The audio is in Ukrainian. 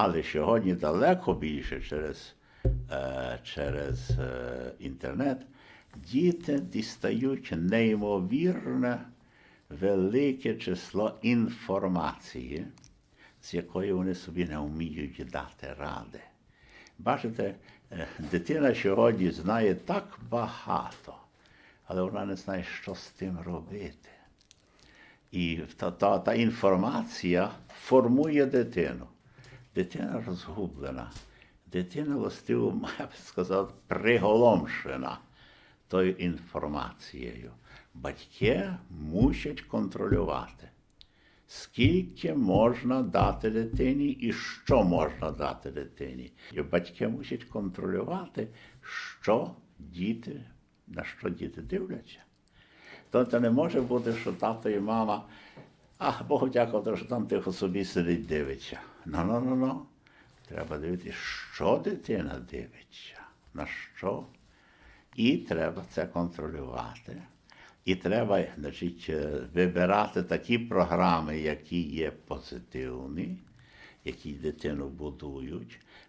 Але сьогодні далеко більше через, е, через е, інтернет діти дістають неймовірне велике число інформації, з якої вони собі не вміють дати ради. Бачите, е, дитина сьогодні знає так багато, але вона не знає, що з тим робити. І та, та, та інформація формує дитину. Дитина розгублена. Дитина, властиво, я б сказав, приголомшена тою інформацією. Батьки мусять контролювати, скільки можна дати дитині і що можна дати дитині. І батьки мусять контролювати, що діти, на що діти дивляться. Тобто не може бути, що тато і мама, а Богу дякувати, що там тихо собі сидить дивиться. Ну, ну, ну, ну. Треба дивитися, що дитина дивиться, на що. І треба це контролювати. І треба значить, е, вибирати такі програми, які є позитивні, які дитину будують,